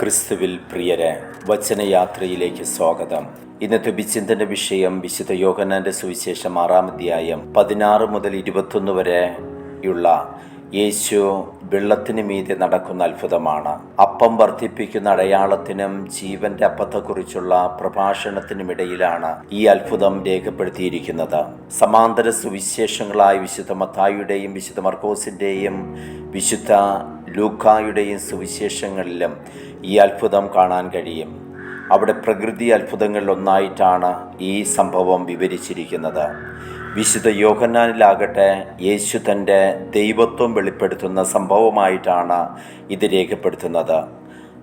ക്രിസ്തുവിൽ പ്രിയരെ വചനയാത്രയിലേക്ക് സ്വാഗതം. ഇന്നത്തെ വിചിന്തന വിഷയം വിശുദ്ധ യോഗനാന്റെ സുവിശേഷം ആറാം അധ്യായം പതിനാറ് മുതൽ ഇരുപത്തൊന്ന് വരെയുള്ള യേശു വെള്ളത്തിന് മീതെ നടക്കുന്ന അത്ഭുതമാണ്. അപ്പം വർദ്ധിപ്പിക്കുന്ന അടയാളത്തിനും ജീവന്റെ അപ്പത്തെക്കുറിച്ചുള്ള പ്രഭാഷണത്തിനുമിടയിലാണ് ഈ അത്ഭുതം രേഖപ്പെടുത്തിയിരിക്കുന്നത്. സമാന്തര സുവിശേഷങ്ങളായ വിശുദ്ധ മത്തായിയുടെയും വിശുദ്ധ മർക്കോസിന്റെയും വിശുദ്ധ ലൂക്കായുടെയും സുവിശേഷങ്ങളിലും ഈ അത്ഭുതം കാണാൻ കഴിയും. അവിടെ പ്രകൃതി അത്ഭുതങ്ങളിലൊന്നായിട്ടാണ് ഈ സംഭവം വിവരിച്ചിരിക്കുന്നത്. വിശുദ്ധ യോഹന്നാനിലാകട്ടെ യേശു തന്റെ ദൈവത്വം വെളിപ്പെടുത്തുന്ന സംഭവമായിട്ടാണ് ഇത് രേഖപ്പെടുത്തുന്നത്.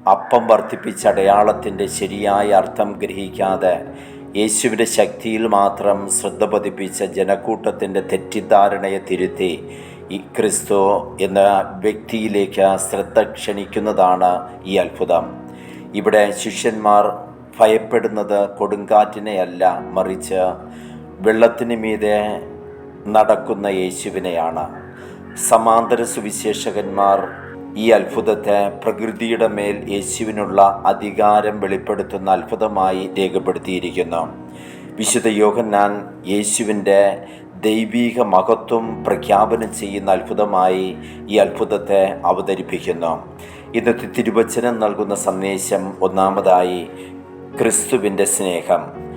അപ്പം വർദ്ധിപ്പിച്ച അടയാളത്തിന്റെ ശരിയായ അർത്ഥം ഗ്രഹിക്കാതെ യേശുവിന്റെ ശക്തിയിൽ മാത്രം ശ്രദ്ധ പതിപ്പിച്ച ജനക്കൂട്ടത്തിന്റെ തെറ്റിദ്ധാരണയെ തിരുത്തി ഈ ക്രിസ്തു എന്ന വ്യക്തിയിലേക്ക് ശ്രദ്ധ ക്ഷണിക്കുന്നതാണ് ഈ അത്ഭുതം. ഇവിടെ ശിഷ്യന്മാർ ഭയപ്പെടുന്നത് കൊടുങ്കാറ്റിനെയല്ല മറിച്ച് വെള്ളത്തിന് മീതെ നടക്കുന്ന യേശുവിനെയാണ്. സമാന്തര സുവിശേഷകന്മാർ ഈ അത്ഭുതത്തെ പ്രകൃതിയുടെ മേൽ യേശുവിനുള്ള അധികാരം വെളിപ്പെടുത്തുന്ന അത്ഭുതമായി രേഖപ്പെടുത്തിയിരിക്കുന്നു. വിശുദ്ധ യോഹന്നാൻ യേശുവിന്റെ ദൈവീക മഹത്വം പ്രഖ്യാപനം ചെയ്യുന്ന അത്ഭുതമായി ഈ അത്ഭുതത്തെ അവതരിപ്പിക്കുന്നു. ഇന്നത്തെ തിരുവചനം നൽകുന്ന സന്ദേശം ഒന്നാമതായി ക്രിസ്തുവിന്റെ സ്നേഹം.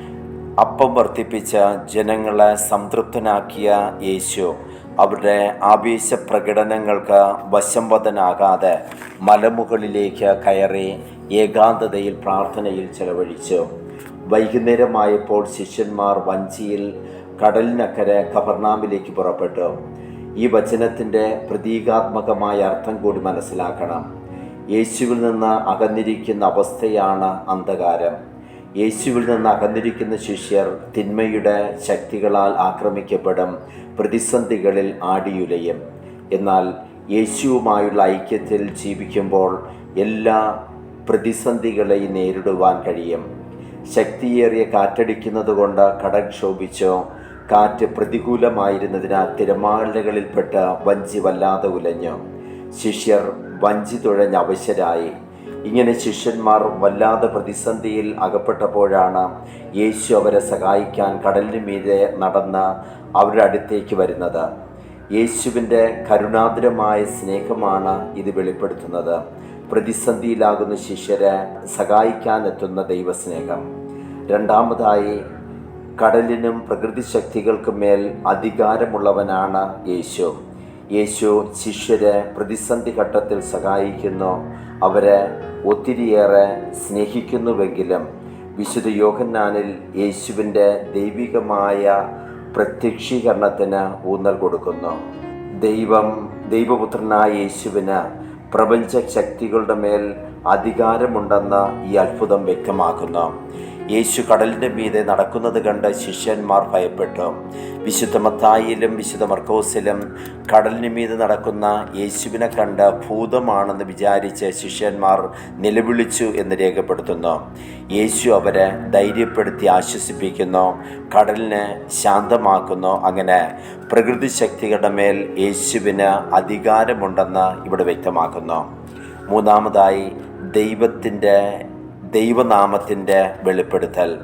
അപ്പം വർദ്ധിപ്പിച്ച ജനങ്ങളെ സംതൃപ്തനാക്കിയ യേശു അവരുടെ ആവേശ പ്രകടനങ്ങൾക്ക് വശംവദനാകാതെ മലമുകളിലേക്ക് കയറി ഏകാന്തതയിൽ പ്രാർത്ഥനയിൽ ചെലവഴിച്ചു. വൈകുന്നേരമായപ്പോൾ ശിഷ്യന്മാർ വഞ്ചിയിൽ കടലിനക്കരെ ഖബർനാമിലേക്ക് പുറപ്പെട്ടു. ഈ വചനത്തിന്റെ പ്രതീകാത്മകമായ അർത്ഥം കൂടി മനസ്സിലാക്കണം. യേശുവിൽ നിന്ന് അകന്നിരിക്കുന്ന അവസ്ഥയാണ് അന്ധകാരം. യേശുവിൽ നിന്ന് അകന്നിരിക്കുന്ന ശിഷ്യർ തിന്മയുടെ ശക്തികളാൽ ആക്രമിക്കപ്പെടും പ്രതിസന്ധികളിൽ ആടിയുലയും. എന്നാൽ യേശുവുമായുള്ള ഐക്യത്തിൽ ജീവിക്കുമ്പോൾ എല്ലാ പ്രതിസന്ധികളെയും നേരിടുവാൻ കഴിയും. ശക്തിയേറിയ കാറ്റടിക്കുന്നത് കൊണ്ട് കടൽ ക്ഷോഭിച്ചോ. കാറ്റ് പ്രതികൂലമായിരുന്നതിനാൽ തിരമാലകളിൽപ്പെട്ട് വഞ്ചി വല്ലാതെ ഉലഞ്ഞു. ശിഷ്യർ വഞ്ചി തുഴഞ്ഞ് അവശരായി. ഇങ്ങനെ ശിഷ്യന്മാർ വല്ലാതെ പ്രതിസന്ധിയിൽ അകപ്പെട്ടപ്പോഴാണ് യേശു അവരെ സഹായിക്കാൻ കടലിന് മീതെ നടന്ന് അവരുടെ അടുത്തേക്ക് വരുന്നത്. യേശുവിന്റെ കരുണാതുരമായ സ്നേഹമാണ് ഇത് വെളിപ്പെടുത്തുന്നത്. പ്രതിസന്ധിയിലാകുന്ന ശിഷ്യരെ സഹായിക്കാനെത്തുന്ന ദൈവസ്നേഹം. രണ്ടാമതായി കടലിനും പ്രകൃതി ശക്തികൾക്കും മേൽ അധികാരമുള്ളവനാണ് യേശു. യേശു ശിഷ്യരെ പ്രതിസന്ധി ഘട്ടത്തിൽ സഹായിക്കുന്നു. അവരെ ഒത്തിരിയേറെ സ്നേഹിക്കുന്നുവെങ്കിലും വിശുദ്ധ യോഹന്നാനിൽ യേശുവിന്റെ ദൈവികമായ പ്രത്യക്ഷീകരണത്തിന് ഊന്നൽ കൊടുക്കുന്നു. ദൈവം ദൈവപുത്രനായ യേശുവിന് പ്രപഞ്ച ശക്തികളുടെ മേൽ അധികാരമുണ്ടെന്ന് ഈ അത്ഭുതം വ്യക്തമാക്കുന്നു. യേശു കടലിന്റെ മീതെ നടക്കുന്നത് കണ്ട് ശിഷ്യന്മാർ ഭയപ്പെട്ടു. വിശുദ്ധ മത്തായിലും വിശുദ്ധ മർക്കോസിലും കടലിന് മീതെ നടക്കുന്ന യേശുവിനെ കണ്ട് ഭൂതമാണെന്ന് വിചാരിച്ച് ശിഷ്യന്മാർ നിലവിളിച്ചു എന്ന് രേഖപ്പെടുത്തുന്നു. യേശു അവരെ ധൈര്യപ്പെടുത്തി ആശ്വസിപ്പിക്കുന്നു കടലിനെ ശാന്തമാക്കുന്നു. അങ്ങനെ പ്രകൃതി ശക്തികളുടെ മേൽ യേശുവിന് അധികാരമുണ്ടെന്ന് ഇവിടെ വ്യക്തമാക്കുന്നു. മൂന്നാമതായി ദൈവത്തിന്റെ ദൈവനാമത്തിന്റെ വെളിപ്പെടുത്തൽ.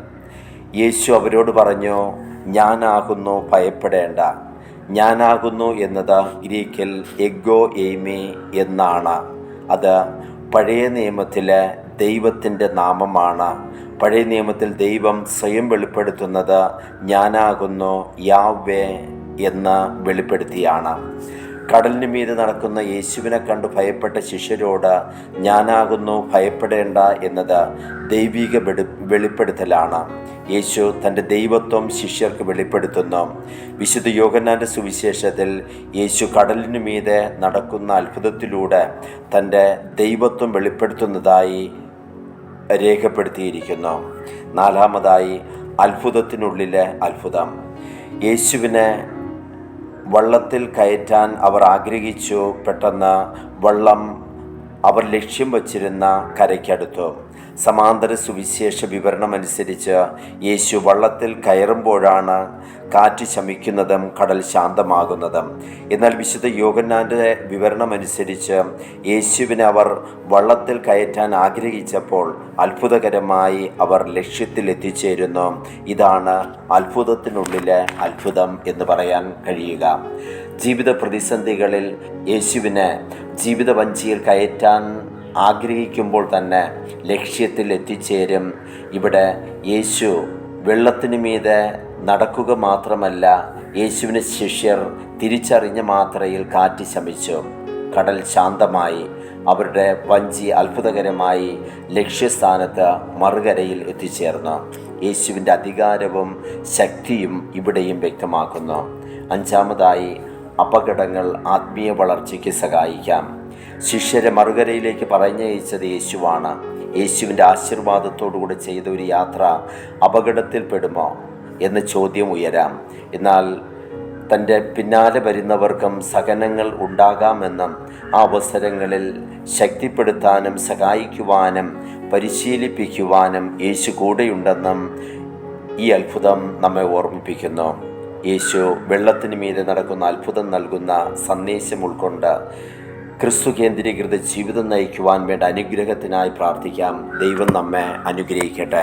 യേശു അവരോട് പറഞ്ഞു ഞാനാകുന്നു ഭയപ്പെടേണ്ട. ഞാനാകുന്നു എന്നത് ഗ്രീക്കിൽ എഗോ എയ്മി എന്നാണ്. അത് പഴയ നിയമത്തിലെ ദൈവത്തിന്റെ നാമമാണ്. പഴയ നിയമത്തിൽ ദൈവം സ്വയം വെളിപ്പെടുത്തുന്നത് ഞാനാകുന്നു യാവേ എന്ന് വെളിപ്പെടുത്തിയാണ്. കടലിന് മീതെ നടക്കുന്ന യേശുവിനെ കണ്ട് ഭയപ്പെട്ട ശിഷ്യരോട് ഞാനാകുന്നു ഭയപ്പെടേണ്ട എന്നത് ദൈവിക വെളി വെളിപ്പെടുത്തലാണ്. യേശു തന്റെ ദൈവത്വം ശിഷ്യർക്ക് വെളിപ്പെടുത്തുന്നു. വിശുദ്ധ യോഗനാന്റെ സുവിശേഷത്തിൽ യേശു കടലിന് മീതെ നടക്കുന്ന അത്ഭുതത്തിലൂടെ തന്റെ ദൈവത്വം വെളിപ്പെടുത്തുന്നതായി രേഖപ്പെടുത്തിയിരിക്കുന്നു. നാലാമതായി അത്ഭുതത്തിനുള്ളിലെ അത്ഭുതം. യേശുവിനെ വള്ളത്തിൽ കയറ്റാൻ അവർ ആഗ്രഹിച്ചു. പെട്ടെന്ന് വള്ളം അവർ ലക്ഷ്യം വച്ചിരുന്ന കരയ്ക്കടുത്തു. സമാന്തര സുവിശേഷ വിവരണം അനുസരിച്ച് യേശു വള്ളത്തിൽ കയറുമ്പോഴാണ് കാറ്റ് ശമിക്കുന്നതും കടൽ ശാന്തമാകുന്നതും. എന്നാൽ വിശുദ്ധ യോഗന്നാന്റെ വിവരണമനുസരിച്ച് യേശുവിനെ അവർ വള്ളത്തിൽ കയറ്റാൻ ആഗ്രഹിച്ചപ്പോൾ അത്ഭുതകരമായി അവർ ലക്ഷ്യത്തിൽ എത്തിച്ചേരുന്നു. ഇതാണ് അത്ഭുതത്തിനുള്ളിലെ അത്ഭുതം എന്ന് പറയാൻ കഴിയുക. ജീവിത പ്രതിസന്ധികളിൽ യേശുവിനെ ജീവിതവഞ്ചിയിൽ കയറ്റാൻ ആഗ്രഹിക്കുമ്പോൾ തന്നെ ലക്ഷ്യത്തിൽ എത്തിച്ചേരും. ഇവിടെ യേശു വെള്ളത്തിന് മീതെ നടക്കുക മാത്രമല്ല യേശുവിന് ശിഷ്യർ തിരിച്ചറിഞ്ഞ മാത്രയിൽ കാറ്റ് ശമിച്ചു. കടൽ ശാന്തമായി അവരുടെ വഞ്ചി അത്ഭുതകരമായി ലക്ഷ്യസ്ഥാനത്ത് മറുകരയിൽ എത്തിച്ചേർന്നു. യേശുവിന്റെ അധികാരവും ശക്തിയും ഇവിടെയും വ്യക്തമാക്കുന്നു. അഞ്ചാമതായി അപകടങ്ങൾ ആത്മീയ വളർച്ചയ്ക്ക് സഹായിക്കാം. ശിഷ്യരെ മറുകരയിലേക്ക് പറഞ്ഞയച്ചത് യേശുവാണ്. യേശുവിന്റെ ആശീർവാദത്തോടുകൂടി ചെയ്ത ഒരു യാത്ര അപകടത്തിൽപ്പെടുമോ എന്ന ചോദ്യം ഉയരാം. എന്നാൽ തന്റെ പിന്നാലെ വരുന്നവർക്കും സഹനങ്ങൾ ഉണ്ടാകാമെന്നും ആ അവസരങ്ങളിൽ ശക്തിപ്പെടുത്താനും സഹായിക്കുവാനും പരിശീലിപ്പിക്കുവാനും യേശു കൂടെയുണ്ടെന്നും ഈ അത്ഭുതം നമ്മെ ഓർമ്മിപ്പിക്കുന്നു. യേശു വെള്ളത്തിന് മീതെ നടക്കുന്ന അത്ഭുതം നൽകുന്ന സന്ദേശം ഉൾക്കൊണ്ട് ക്രിസ്തു കേന്ദ്രീകൃത ജീവിതം നയിക്കുവാൻ വേണ്ട അനുഗ്രഹത്തിനായി പ്രാർത്ഥിക്കാം. ദൈവം നമ്മെ അനുഗ്രഹിക്കട്ടെ.